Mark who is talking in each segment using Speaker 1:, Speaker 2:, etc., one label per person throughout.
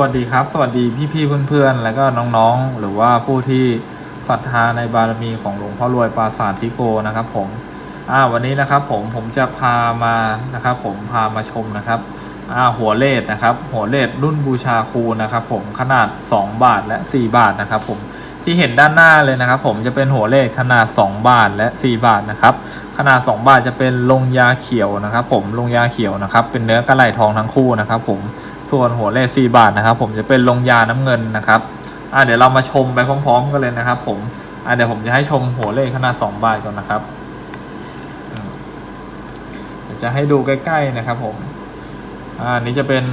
Speaker 1: วัสดีครับ สวัสดีพี่ๆเพื่อนๆ แล้วก็น้องๆ หรือว่าผู้ที่ศรัทธาในบารมีของหลวงพ่อรวยปราสาททิโกนะครับผมอ่าวันนี้นะครับผมผมจะพามานะครับผมพามาชมนะครับอ่าหัวเลดนะครับ หัวเลดรุ่นบูชาครูนะครับผมขนาด 2 บาทและ 4 บาทนะครับผมที่เห็นด้านหน้าเลยนะครับ ผมจะเป็นหัวเลดขนาด 2 บาทและ 4 บาทนะครับขนาด 2 บาทจะเป็นลงยาเขียวนะครับ ผมลงยาเขียวนะครับ เป็นเนื้อกระไหล่ทองทั้งคู่นะครับ ผม ส่วนหัวเลข4บาทนะครับ ผมจะเป็นลงยาน้ำเงินนะครับอ่าเดี๋ยวเรามาชมไปพร้อม ๆ กันเลยนะครับ ผมอ่าเดี๋ยวผมจะให้ชมหัวเลขขนาด2บาทก่อนนะครับจะให้ดูใกล้ๆนะครับผมอ่านี้จะเป็น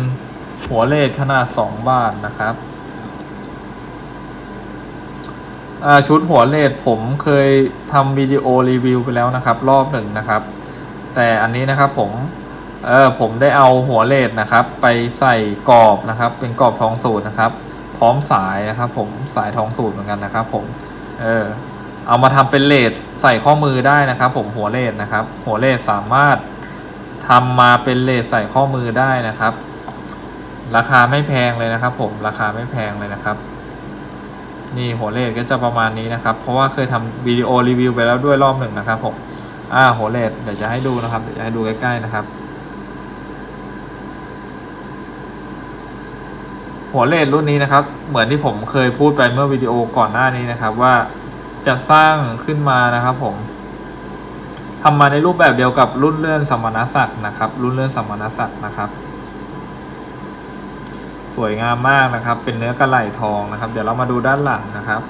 Speaker 1: หัวเลขขนาด 2 บาทนะครับชุดหัวเลขผมเคยทำวิดีโอรีวิวไปแล้วนะครับ รอบหนึ่งนะครับ แต่อันนี้นะครับผม เออผมได้เอาหัวเลดนะครับ ไปใส่กรอบนะครับ เป็นกรอบทองสูตรนะครับ พร้อมสายนะครับ ผมสายทองสูตรเหมือนกันนะครับ ผมเออเอามาทำเป็นเลดใส่ข้อมือได้นะครับ ผมหัวเลดนะครับ หัวเลดสามารถทำมาเป็นเลดใส่ข้อมือได้นะครับ ราคาไม่แพงเลยนะครับ ผมราคาไม่แพงเลยนะครับ นี่หัวเลดก็จะประมาณนี้นะครับ เพราะว่าเคยทำวิดีโอรีวิวไปแล้วด้วยรอบหนึ่งนะครับผมอ่าหัวเลดเดี๋ยวจะให้ดูนะครับเดี๋ยวจะให้ดูใกล้ๆนะครับ หัวเลดรุ่นนี้นะครับ เหมือนที่ผมเคยพูดไปเมื่อวิดีโอก่อนหน้านี้นะครับว่าจะสร้างขึ้นมานะครับผมทำมาในรูปแบบเดียวกับรุ่นเลื่อนสมณศักดิ์นะครับ รุ่นเลื่อนสมณศักดิ์นะครับ สวยงามมากนะครับ เป็นเนื้อกระไหล่ทองนะครับ เดี๋ยวเรามาดูด้านหลังนะครับ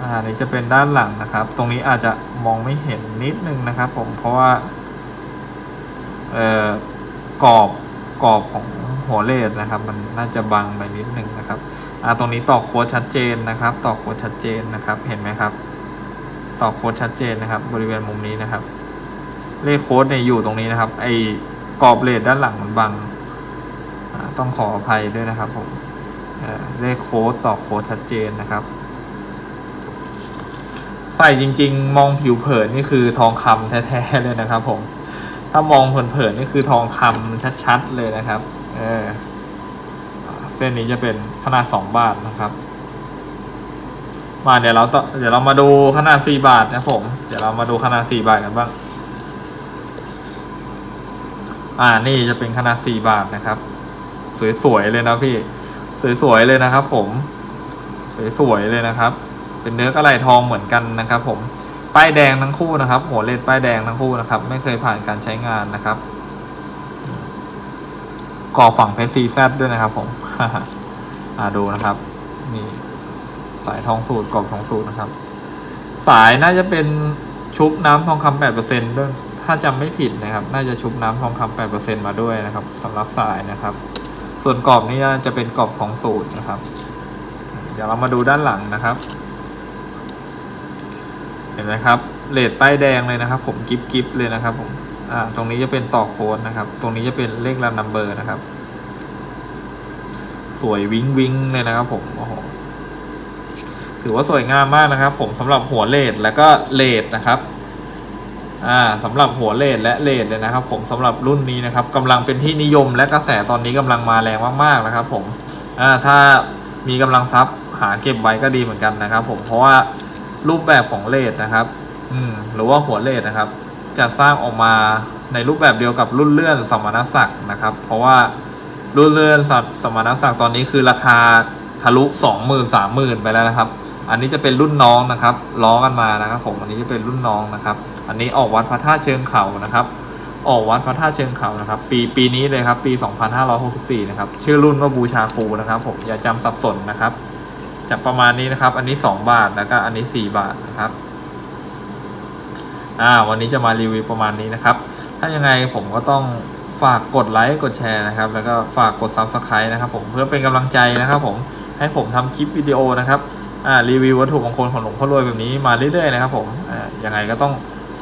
Speaker 1: อ่านี่จะเป็นด้านหลังนะครับ ตรงนี้อาจจะมองไม่เห็นนิดนึงนะครับ ผมเพราะว่าเอ่อกรอบกรอบของ หัวเลดนะครับ มันน่าจะบังไปนิดนึงนะครับอ่าตรงนี้ต่อโค้ดชัดเจนนะครับ ต่อโค้ดชัดเจนนะครับ เห็นไหมครับ ต่อโค้ดชัดเจนนะครับ บริเวณมุมนี้นะครับ เลขโค้ดเนี่ยอยู่ตรงนี้นะครับ ไอ้กรอบเลดด้านหลังมันบังต้องขออภัยด้วยนะครับผมเลขโค้ดต่อโค้ดชัดเจนนะครับ ใส่จริง ๆ มองผิวเผินนี่คือทองคำแท้ๆเลยนะครับผมถ้ามองเผินๆนี่คือทองคำชัดๆเลยนะครับ เออเส้นนี้จะเป็นขนาดสองบาทนะครับ มาเดี๋ยวเราต่อเดี๋ยวเรามาดูขนาดสี่บาทนะผม เดี๋ยวเรามาดูขนาดสี่บาทกันบ้าง อ่านี่จะเป็นขนาดสี่บาทนะครับ สวยๆเลยนะพี่ สวยๆเลยนะครับ ผม สวยๆเลยนะครับ เป็นเนื้อกระไหลทองเหมือนกันนะครับ ผม ป้ายแดงทั้งคู่นะครับ หัวเลดป้ายแดงทั้งคู่นะครับ ไม่เคยผ่านการใช้งานนะครับ ก่อฝั่งเพชรซีแซดด้วยนะครับผมอ่าดูนะครับ นี่ สายทองสูตรกรอบทองสูตรนะครับ สายน่าจะเป็นชุบน้ำทองคำแปดเปอร์เซ็นด้วยถ้าจำไม่ผิดนะครับ น่าจะชุบน้ำทองคำแปดเปอร์เซ็นมาด้วยนะครับสำหรับสายนะครับ ส่วนกรอบนี้จะเป็นกรอบทองสูตรนะครับ เดี๋ยวเรามาดูด้านหลังนะครับ เห็นไหมครับเลดป้ายแดงเลยนะครับ ผมกิฟกิฟเลยนะครับผม อ่าตรงนี้จะเป็นต่อโค้ดนะครับ ตรงนี้จะเป็นเลขรันนัมเบอร์นะครับ สวยวิ้งวิ้งเลยนะครับ ผมโอ้โหถือว่าสวยงามมากนะครับ ผมสำหรับหัวเลดแล้วก็เลดนะครับอ่าสำหรับหัวเลดและเลดเลยนะครับ ผมสำหรับรุ่นนี้นะครับกำลังเป็นที่นิยมและกระแสตอนนี้กำลังมาแรงมากๆนะครับ ผมอ่าถ้ามีกำลังทรัพย์หาเก็บไว้ก็ดีเหมือนกันนะครับ ผมเพราะว่ารูปแบบของเลดนะครับ อืมหรือว่าหัวเลดนะครับ จะสร้างออกมาในรูปแบบเดียวกับรุ่นเลื่อนสมณศักดิ์นะครับ เพราะว่ารุ่นเลื่อนสมณศักดิ์ตอนนี้คือราคาทะลุสองหมื่นสามหมื่นไปแล้วนะครับ อันนี้จะเป็นรุ่นน้องนะครับล้อกันมานะครับผมอันนี้จะเป็นรุ่นน้องนะครับ อันนี้ออกวัดพระธาตุเชิงเขานะครับ ออกวัดพระธาตุเชิงเขานะครับ ปีปีนี้เลยครับ ปี 2564 นะครับ ชื่อรุ่นว่าบูชาครูนะครับ ผมอย่าจำสับสนนะครับจะประมาณนี้นะครับ อันนี้ 2 บาทแล้วก็อันนี้ 4 บาทนะครับ อ่าวันนี้จะมารีวิวประมาณนี้นะครับ ถ้ายังไงผมก็ต้องฝากกดไลค์กดแชร์นะครับ แล้วก็ฝากกด Subscribe นะครับผมเพื่อเป็นกำลังใจนะครับผมให้ผมทำคลิปวิดีโอนะครับอ่ารีวิววัตถุมงคลของหลวงพ่อรวยแบบนี้มาเรื่อยๆนะครับผมอ่ายังไงก็ต้อง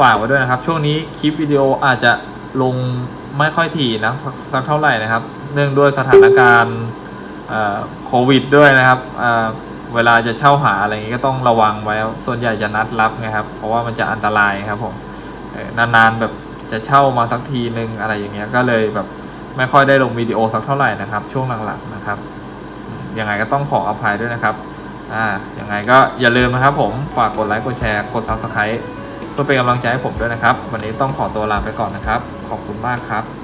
Speaker 1: ฝากไว้ด้วยนะครับ ช่วงนี้คลิปวิดีโออาจจะลงไม่ค่อยถี่นะสักเท่าไหร่นะครับ เนื่องด้วยสถานการณ์โควิดด้วยนะครับ เวลาจะเช่าหาอะไรอย่างงี้ก็ต้องระวังไว้ ส่วนใหญ่จะนัดรับไงครับ เพราะว่ามันจะอันตรายครับผมนานๆแบบจะเช่ามาสักทีนึงอะไรอย่างเงี้ยก็เลยแบบไม่ค่อยได้ลงวิดีโอสักเท่าไหร่นะครับ ช่วงหลังๆนะครับยังไงก็ต้องขออภัยด้วยนะครับอ่ายังไงก็อย่าลืมนะครับผมฝากกดไลค์กดแชร์กด subscribe เพื่อเป็นกำลังใจให้ผมด้วยนะครับ วันนี้ต้องขอตัวลาไปก่อนนะครับ ขอบคุณมากครับ